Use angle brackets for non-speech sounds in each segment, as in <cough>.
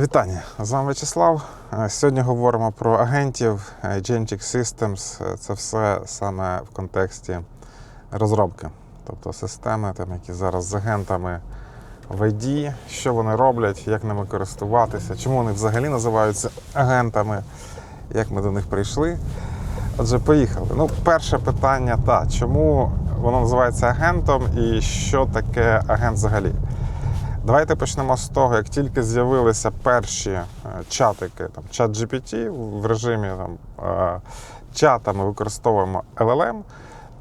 Вітання, з вами Вячеслав. Е, Сьогодні говоримо про агентів е, Agentic Systems. Е, Це все саме в контексті розробки, тобто системи, там, які зараз з агентами в ID, що вони роблять, як ними користуватися, чому вони взагалі називаються агентами, як ми до них прийшли. Отже, поїхали. Ну, перше питання та чому воно називається агентом і що таке агент взагалі? Давайте почнемо з того, як тільки з'явилися перші е, чатики, там чат GPT в режимі там, е, чата ми використовуємо LLM,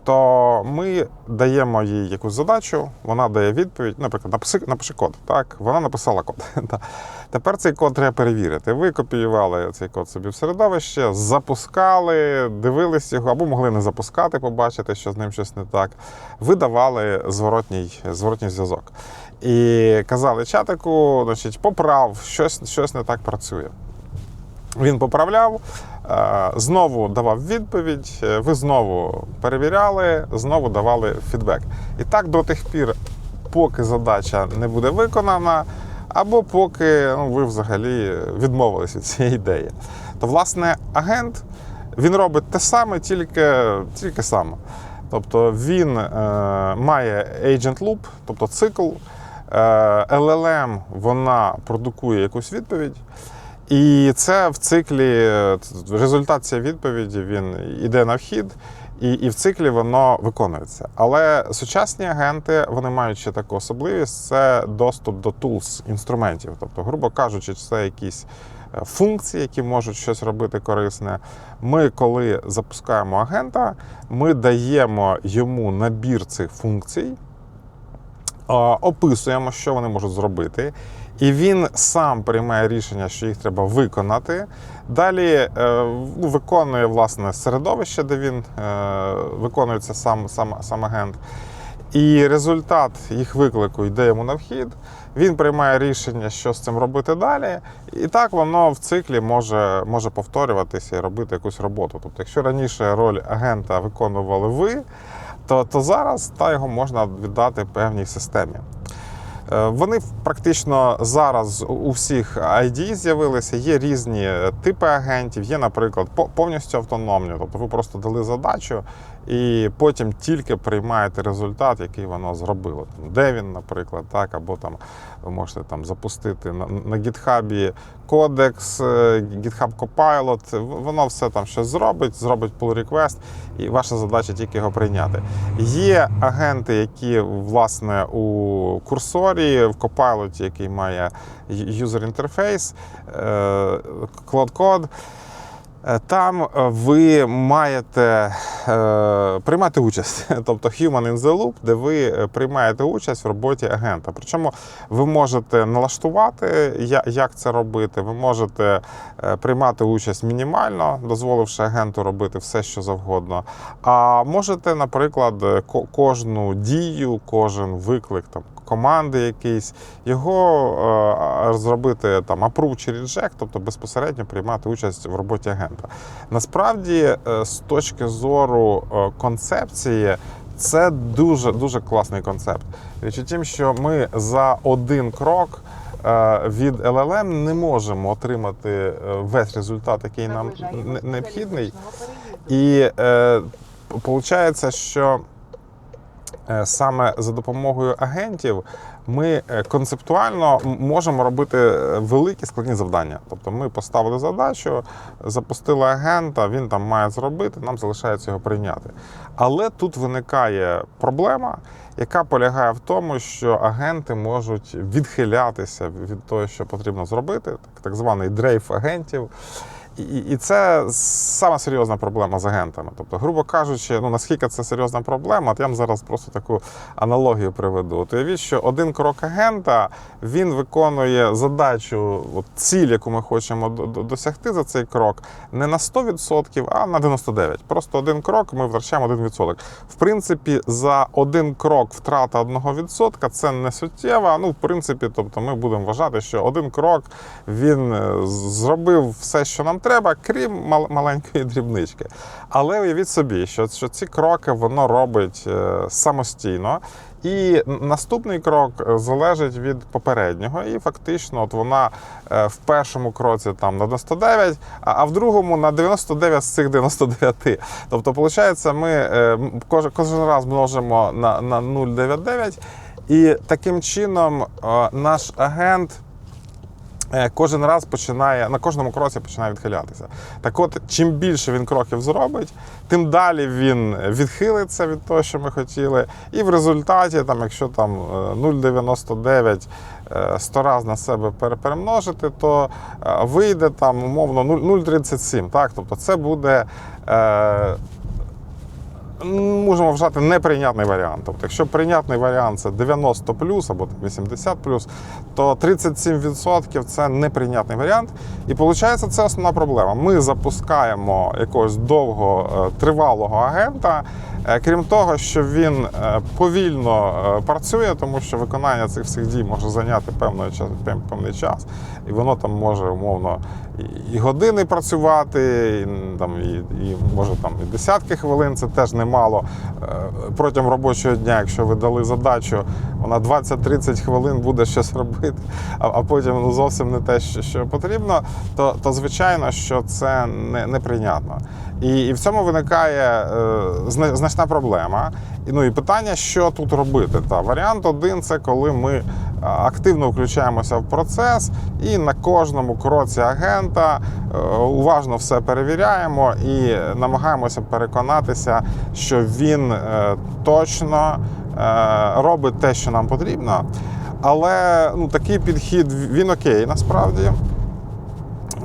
то ми даємо їй якусь задачу, вона дає відповідь, наприклад, напиши, напиши код. Так, вона написала код. <laughs> Тепер цей код треба перевірити. Ви копіювали цей код собі в середовище, запускали, дивились його, або могли не запускати, побачити, що з ним щось не так. Ви давали зворотній, зворотній зв'язок. І казали чатику, значить, поправ, щось, щось не так працює. Він поправляв, е, знову давав відповідь, е, ви знову перевіряли, знову давали фідбек. І так до тих пір, поки задача не буде виконана, або поки ну, ви взагалі відмовились від цієї ідеї. То, власне, агент він робить те саме, тільки, тільки саме. Тобто він е, має agent loop, тобто цикл. Е, LLM вона продукує якусь відповідь. І це в циклі е, результат цієї відповіді він йде на вхід, і, і в циклі воно виконується. Але сучасні агенти вони мають ще таку особливість: це доступ до tools, інструментів. Тобто, грубо кажучи, це якісь е, функції, які можуть щось робити корисне. Ми, коли запускаємо агента, ми даємо йому набір цих функцій. Описуємо, що вони можуть зробити, і він сам приймає рішення, що їх треба виконати. Далі е, ну, виконує власне середовище, де він е, виконується сам, сам, сам агент. І результат їх виклику йде йому на вхід. Він приймає рішення, що з цим робити далі. І так воно в циклі може, може повторюватися і робити якусь роботу. Тобто, якщо раніше роль агента виконували ви, то, то зараз та його можна віддати певній системі. Е, Вони практично зараз у всіх ID з'явилися. Є різні типи агентів. Є, наприклад, повністю автономні. Тобто ви просто дали задачу і потім тільки приймаєте результат, який воно зробило. Там, де він, наприклад, так, або там ви можете там запустити на, на GitHub кодекс, е, GitHub Copilot. Воно все там щось зробить, зробить pull request, і ваша задача тільки його прийняти. Є агенти, які власне у курсорі, в Copilot, який має е, Cloud Code. Е, Там е, ви маєте е, приймати участь, <laughs> тобто Human in the Loop, де ви е, приймаєте участь в роботі агента. Причому ви можете налаштувати, як це робити. Ви можете е, приймати участь мінімально, дозволивши агенту робити все, що завгодно. А можете, наприклад, е, кожну дію, кожен виклик там. Команди якийсь, його е, зробити там approve чи reject, тобто безпосередньо приймати участь в роботі агента. Насправді, е, з точки зору е, концепції, це дуже дуже класний концепт. Річ у тім, що ми за один крок від LLM не можемо отримати весь результат, який нам необхідний. І виходить, що саме за допомогою агентів ми е, концептуально можемо робити е, великі складні завдання. Тобто ми поставили задачу, запустили агента, він там має зробити, нам залишається його прийняти. Але тут виникає проблема, яка полягає в тому, що агенти можуть відхилятися від того, що потрібно зробити, так званий дрейф агентів. І, і це сама серйозна проблема з агентами. Тобто, грубо кажучи, ну наскільки це серйозна проблема, я вам зараз просто таку аналогію приведу. От уявіть, що один крок агента він виконує задачу, от ціль, яку ми хочемо до- до- досягти за цей крок, не на 100%, а на 99%. Просто один крок ми втрачаємо 1%. В принципі, за один крок втрата 1% це не суттєва. Ну, в принципі, тобто ми будемо вважати, що один крок він е, зробив все, що нам треба, крім мал- маленької дрібнички. Але уявіть собі, що, що ці кроки воно робить е, самостійно. І наступний крок е, залежить від попереднього, і фактично, от вона е, в першому кроці там на 99, а в другому на 99 з цих 99. Тобто, виходить, ми кожен, раз множимо на, на 0,99, і таким чином наш агент. Е, Кожен раз починає на кожному кроці починає відхилятися. Так от, чим більше він кроків зробить, тим далі він відхилиться від того, що ми хотіли. І в результаті, там, якщо там е, 0,99 е, 100 раз на себе пере- перемножити, то е, вийде там умовно 0 0,37. Так? Тобто це буде. Можемо вважати неприйнятний варіант. Тобто, якщо прийнятний варіант це 90 або там 80 то 37% це неприйнятний варіант. І виходить, це основна проблема. Ми запускаємо якогось довго е, тривалого агента. Е, Крім того, що він е, повільно працює, тому що виконання цих всіх дій може зайняти певний час, певний час, і воно там може умовно і- години працювати, і, там, і, і може там і десятки хвилин, це теж немало. Е, Протягом робочого дня, якщо ви дали задачу, вона 20-30 хвилин буде щось робити, а, а потім ну, зовсім не те, що, що потрібно, то, то звичайно, що це не, неприйнятно. І, і в цьому виникає е, значна проблема. І, ну, і питання, що тут робити. Та, варіант один це коли ми активно включаємося в процес і на кожному кроці агента е, уважно все перевіряємо і намагаємося переконатися, що він е, точно е, робить те, що нам потрібно. Але ну, такий підхід він окей насправді.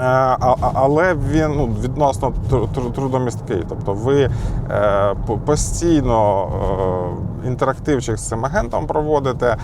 Е, Але він ну, відносно тру- тру- трудомісткий. Тобто ви е, постійно е, інтерактивчик з цим агентом проводите,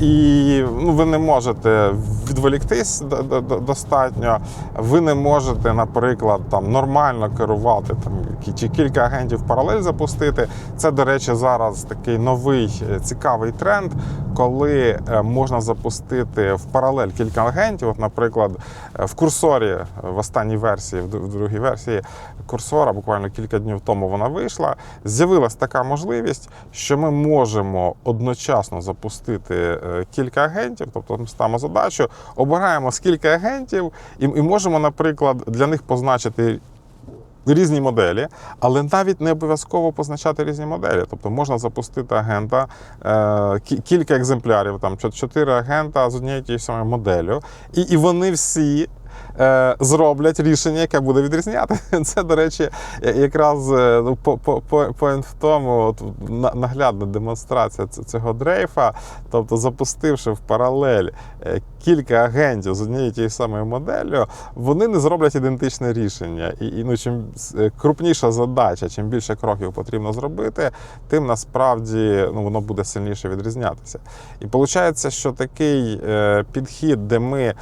і ну, ви не можете відволіктись до- до- до- достатньо. Ви не можете, наприклад, там нормально керувати там чи кілька агентів паралель запустити. Це, до речі, зараз такий новий цікавий тренд, коли е, можна запустити в паралель кілька агентів. От, наприклад, е, в курсорі е, в останній версії, в другій версії курсора, буквально кілька днів тому вона вийшла. З'явилась така можливість, що ми можемо одночасно запустити кілька агентів, тобто ми ставимо задачу, обираємо скільки агентів, і можемо, наприклад, для них позначити. Різні моделі, але навіть не обов'язково позначати різні моделі. Тобто можна запустити агента е, кілька екземплярів, там чотири агента з однією тією самою моделлю, і, і вони всі. Е, Зроблять рішення, яке буде відрізняти. <laughs> Це, до речі, якраз е, ну, по- по- по- поінт в тому, от, наглядна демонстрація цього дрейфа. Тобто, запустивши в паралель е, кілька агентів з однією тією самою моделлю, вони не зроблять ідентичне рішення. І, і ну, чим крупніша задача, чим більше кроків потрібно зробити, тим насправді ну, воно буде сильніше відрізнятися. І виходить, що такий підхід, де ми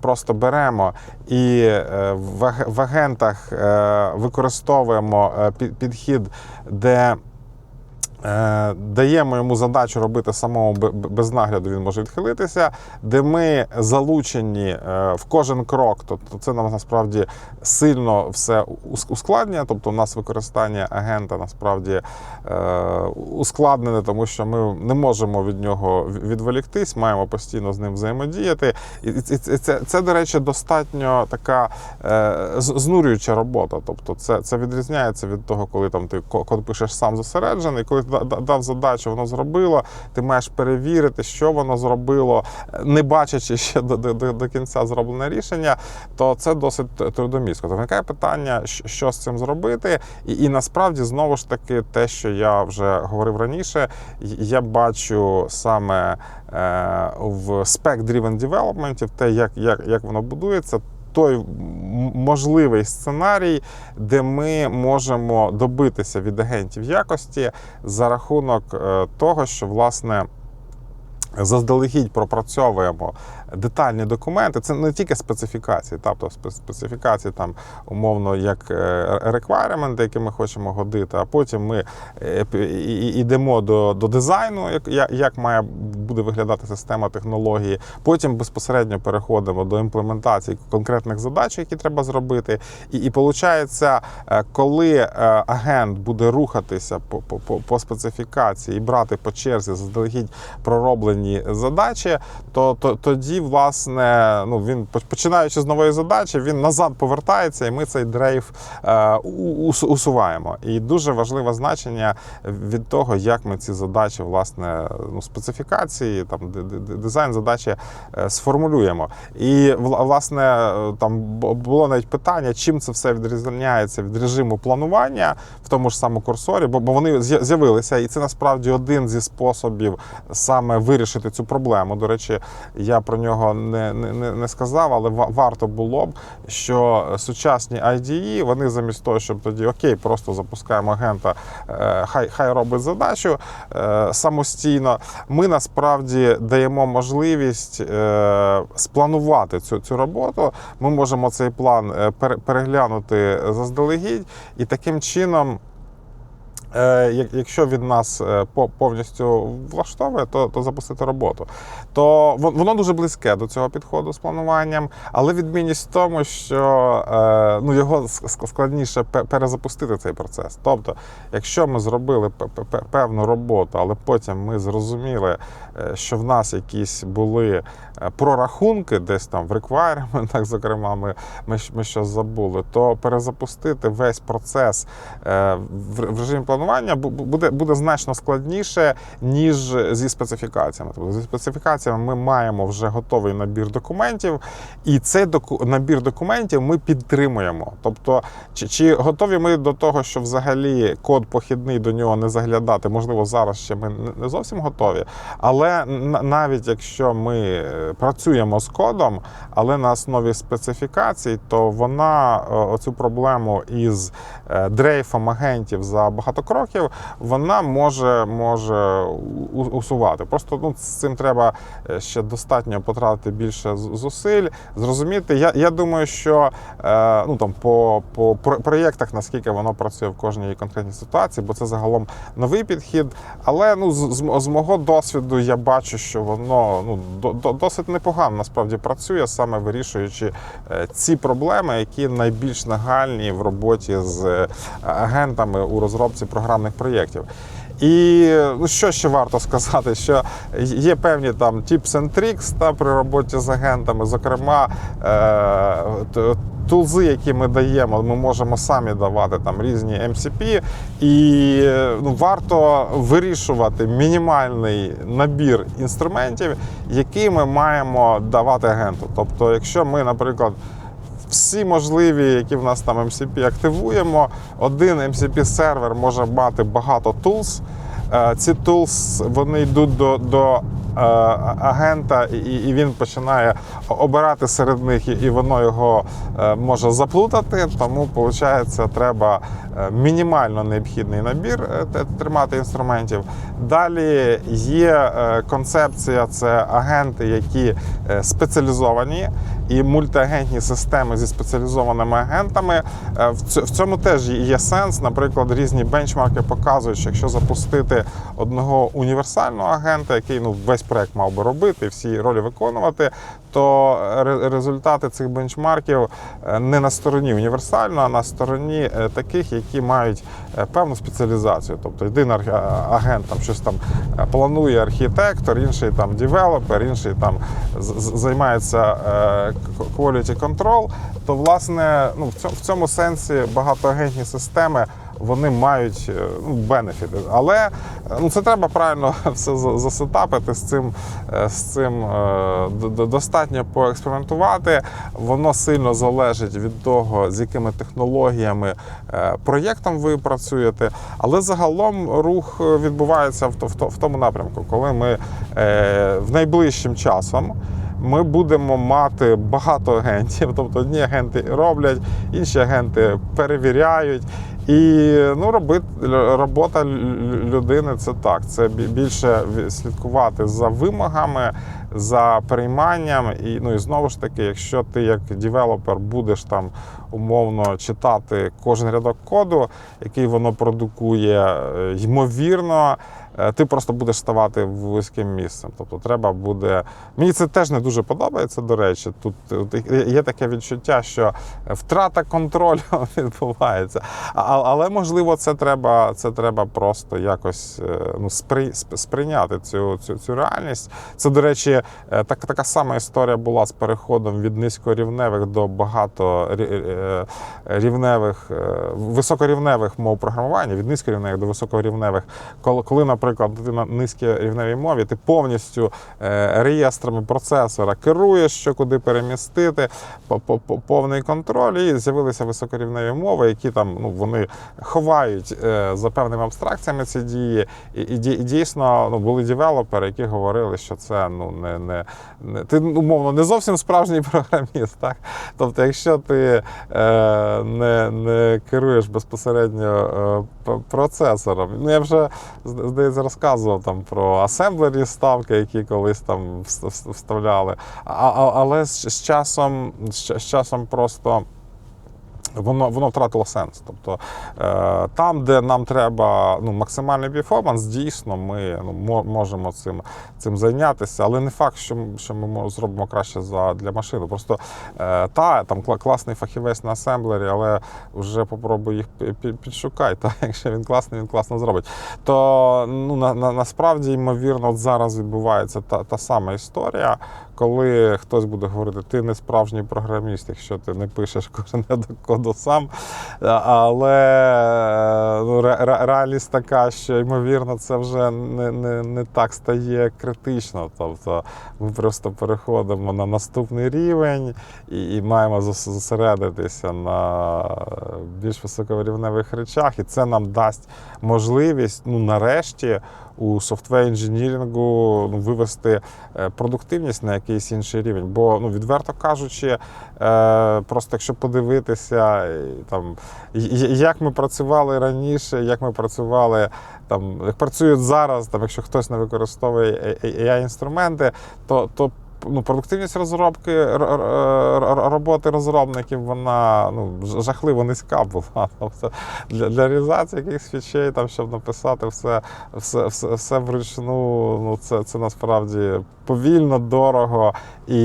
просто беремо і е, в, аг- агентах е, використовуємо е, підхід, де Даємо йому задачу робити самому без нагляду, він може відхилитися, де ми залучені е, в кожен крок. Тобто це нам насправді сильно все ус- ускладнює. Тобто, у нас використання агента насправді е, ускладнене, тому що ми не можемо від нього відволіктись, маємо постійно з ним взаємодіяти. І це, це, до речі, достатньо така е, знурююча робота. Тобто, це, це відрізняється від того, коли там ти пишеш сам зосереджений, коли дав задачу, воно зробило. Ти маєш перевірити, що воно зробило, не бачачи ще до, до, до, кінця зроблене рішення, то це досить трудомістко. То виникає питання, що з цим зробити, і, і насправді знову ж таки те, що я вже говорив раніше, я бачу саме е, в spec-driven development, те, як, як, як воно будується. Той можливий сценарій, де ми можемо добитися від агентів якості за рахунок е, того, що власне. Заздалегідь пропрацьовуємо детальні документи. Це не тільки специфікації, тобто специфікації там умовно як е, requirement, які ми хочемо годити, а потім ми е, йдемо до, до дизайну, як, як, має буде виглядати система технології. Потім безпосередньо переходимо до імплементації конкретних задач, які треба зробити. І, і виходить, коли е, агент буде рухатися по, по, по, по специфікації і брати по черзі заздалегідь пророблені задачі, то, то тоді, власне, ну він починаючи з нової задачі, він назад повертається, і ми цей дрейф е, ус- усуваємо. І дуже важливе значення від того, як ми ці задачі, власне, ну, специфікації, там дизайн задачі е, сформулюємо. І власне е, там було навіть питання, чим це все відрізняється від режиму планування в тому ж самому курсорі, бо, бо вони з'явилися, і це насправді один зі способів саме вирішити цю проблему. До речі, я про нього не, не, не- не сказав, але ва- варто було б, що сучасні IDE, вони замість того, щоб тоді окей, просто запускаємо агента, е, хай, хай робить задачу е, самостійно. Ми насправді даємо можливість е, спланувати цю, цю роботу. Ми можемо цей план переглянути заздалегідь і таким чином. Е, як- Якщо від нас е, повністю влаштовує, то, то запустити роботу. То воно дуже близьке до цього підходу з плануванням, але відмінність в тому, що е, ну, його складніше перезапустити цей процес. Тобто, якщо ми зробили пе- пе- пе- певну роботу, але потім ми зрозуміли, що в нас якісь були прорахунки десь там в requirement, <laughs> зокрема, ми, ми, ми щось забули, то перезапустити весь процес в режимі планування бу- буде, буде значно складніше, ніж зі специфікаціями. Тобто зі специфікаціями ми маємо вже готовий набір документів, і цей доку- набір документів ми підтримуємо. Тобто, чи, чи готові ми до того, що взагалі код похідний до нього не заглядати? Можливо, зараз ще ми не- не зовсім готові. Але навіть якщо ми е, працюємо з кодом, але на основі специфікацій, то вона е, оцю проблему із е, дрейфом агентів за багато кроків, вона може, може усувати. Просто ну, з цим треба е, ще достатньо потратити більше зусиль, зрозуміти. Я, я думаю, що е, ну, там, по, по проєктах, наскільки воно працює в кожній конкретній ситуації, бо це загалом новий підхід. Але ну, з, з, мого досвіду я бачу, що воно ну, до, досить непогано насправді працює, саме вирішуючи е, ці проблеми, які найбільш нагальні в роботі з е, агентами у розробці програмних проєктів. І ну що ще варто сказати, що є певні там tips and tricks та при роботі з агентами. Зокрема, е, тулзи, які ми даємо, ми можемо самі давати там різні MCP, і е, ну, варто вирішувати мінімальний набір інструментів, які ми маємо давати агенту. Тобто, якщо ми, наприклад, всі можливі, які в нас там MCP активуємо. Один MCP сервер може мати багато tools. Е, Ці tools вони йдуть до, до агента, і, він починає обирати серед них, і- воно його е, може заплутати. Тому, виходить, треба е, мінімально необхідний набір е, тримати інструментів. Далі є е, концепція: це агенти, які е, спеціалізовані, і мультиагентні системи зі спеціалізованими агентами. Е, в цьому теж є сенс. Наприклад, різні бенчмарки показують, що якщо запустити одного універсального агента, який ну весь проект мав би робити, всі ролі виконувати, то результати цих бенчмарків е, не на стороні універсального, а на стороні е, таких, які мають е, певну спеціалізацію. Тобто один арх-агент там щось там планує архітектор, інший там девелопер, інший там займається quality control, то власне ну, в цьому сенсі багатоагентні системи. Вони мають е, ну, бенефіти, але е, ну це треба правильно <laughs> все за- засетапити з цим. е, З цим достатньо поекспериментувати. Воно сильно залежить від того, з якими технологіями проєктом ви працюєте. Але загалом рух відбувається в тому напрямку, коли ми в найближчим часом ми будемо мати багато агентів. <laughs> Тобто одні агенти роблять, інші агенти перевіряють. І ну, робити, робота лю- людини це так. Це більше слідкувати за вимогами, за перейманням. І, ну, і знову ж таки, якщо ти як девелопер будеш там умовно читати кожен рядок коду, який воно продукує, е, ймовірно, ти просто будеш ставати вузьким місцем. Тобто треба буде. Мені це теж не дуже подобається, до речі. Тут е, є таке відчуття, що втрата контролю <laughs> відбувається. Але можливо, це треба, це треба просто якось е, ну, спри, сприйняти цю, цю, цю реальність. Це, до речі, е, так, така сама історія була з переходом від низькорівневих до багаторівневих, високорівневих мов програмування, від низькорівневих до високорівневих. Коли, коли, наприклад, ти на низькорівневій мові, ти повністю е, реєстрами процесора керуєш, що куди перемістити, по- по- по- повний контроль, і з'явилися високорівневі мови, які там ну, вони ховають е, за певними абстракціями ці дії. І, і, дійсно ну, були девелопери, які говорили, що це ну, не, не, не ти умовно не зовсім справжній <laughs> програміст. Так? Тобто, якщо ти е, не, не керуєш безпосередньо е, процесором, ну я вже здається розказував там про асемблері ставки, які колись там вс- вс- вставляли. А, а, але з, з часом з, з часом просто. Воно воно втратило сенс. Тобто е, там, де нам треба ну, максимальний перформанс, дійсно ми ну, можемо цим, цим зайнятися, але не факт, що, що ми зробимо краще за, для машини. Просто е, та там класний фахівець на асемблері, але вже попробуй їх пі- пі- підшукай. Та, <laughs> якщо він класний, він класно зробить. То ну, на, на, насправді, ймовірно, от зараз відбувається та, та сама історія, коли хтось буде говорити, ти не справжній програміст, якщо ти не пишеш <laughs> кожен рядок коду сам. Але ну, ре- ре- реальність така, що ймовірно, це вже не, не, не так стає критично. Тобто ми просто переходимо на наступний рівень і, і маємо зосередитися на більш високорівневих речах, і це нам дасть можливість, ну нарешті. У софтвер інженірінгу ну, вивести е, продуктивність на якийсь інший рівень. Бо, ну, відверто кажучи, е, просто якщо подивитися, там, як ми працювали раніше, як ми працювали, там, як працюють зараз, там, якщо хтось не використовує AI-інструменти, то, то ну, продуктивність розробки роботи розробників вона ну, жахливо низька була. <laughs> Тобто для, для реалізації якихось фічей, там, щоб написати все, все, все, все вручну, ну, це, це насправді повільно, дорого. І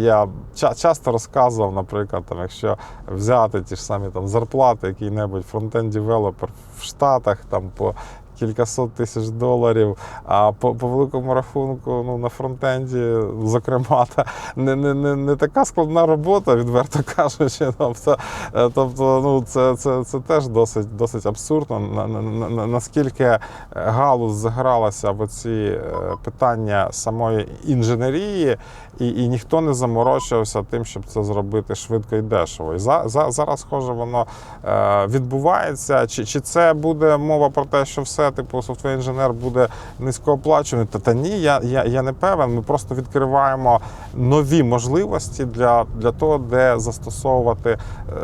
я ча- часто розказував, наприклад, там, якщо взяти ті ж самі там, зарплати, який-небудь фронтенд-девелопер в Штатах там, по кількасот тисяч доларів, а по, по великому рахунку ну, на фронтенді, зокрема, та, не, не, не, не така складна робота, відверто кажучи. <laughs> Тобто, е, тобто ну, це, це, це теж досить, досить абсурдно. На, на, на, на- наскільки галузь загралася в оці е, питання самої інженерії, і, і ніхто не заморочувався тим, щоб це зробити швидко і дешево. І за, за, зараз, схоже, воно е, відбувається. Чи, чи це буде мова про те, що все, типу, софтвер інженер буде низькооплачуваний? Та, та ні, я, я, я не певен. Ми просто відкриваємо нові можливості для, для того, де застосовувати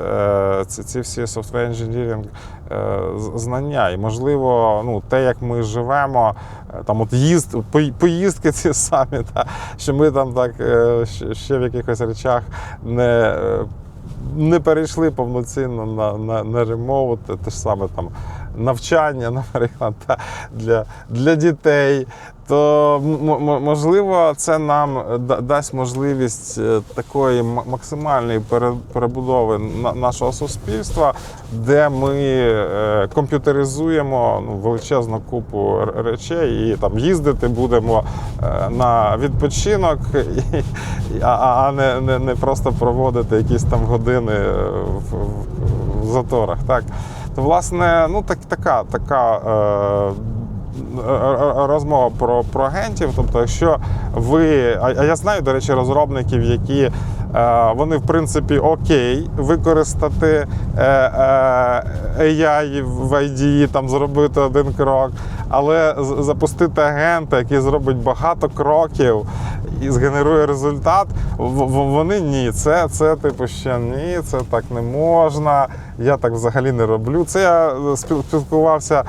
е, ці, ці всі софтвер інженірінг е, знання. І можливо, ну, те, як ми живемо, е, там от їзд, поїздки ці самі, та, що ми там так е, ще- ще в якихось речах не. е, Не перейшли повноцінно на, на, на ремоут, те ж саме там навчання, <laughs> наприклад, та, для, для дітей. То можливо, це нам дасть можливість е, такої максимальної пере- перебудови на- нашого суспільства, де ми е, комп'ютеризуємо ну, величезну купу речей і там їздити будемо е, на відпочинок, <laughs> а, не, не, не просто проводити якісь там години е, в, в, в заторах. Так? То, власне, ну так, така, така е, р- р- розмова про, про агентів. Тобто, якщо ви. А я знаю, до речі, розробників, які е, вони, в принципі, окей використати е, е, AI в IDE, там зробити один крок, але запустити агента, який зробить багато кроків. і згенерує результат. Вони ні, це, це типу ще ні, це так не можна. Я так взагалі не роблю. Це я спілкувався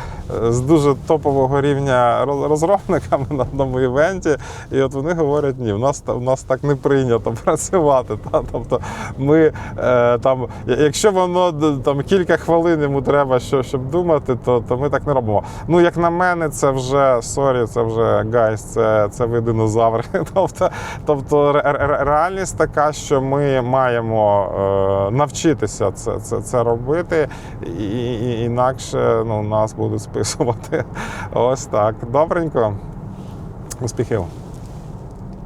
е, з дуже топового рівня розробниками на одному івенті, і от вони говорять, ні, в нас в нас так не прийнято <laughs> працювати. Та? Тобто ми е, там, якщо воно там кілька хвилин йому треба, що, щоб думати, то, то ми так не робимо. Ну, як на мене, це вже сорі, це вже гайс, це, це ви динозаври. <laughs> Тобто, тобто ре- ре- реальність така, що ми маємо е, навчитися це, це, це робити, і, і, інакше ну, нас будуть списувати. <laughs> Ось так. Добренько. Успіхів.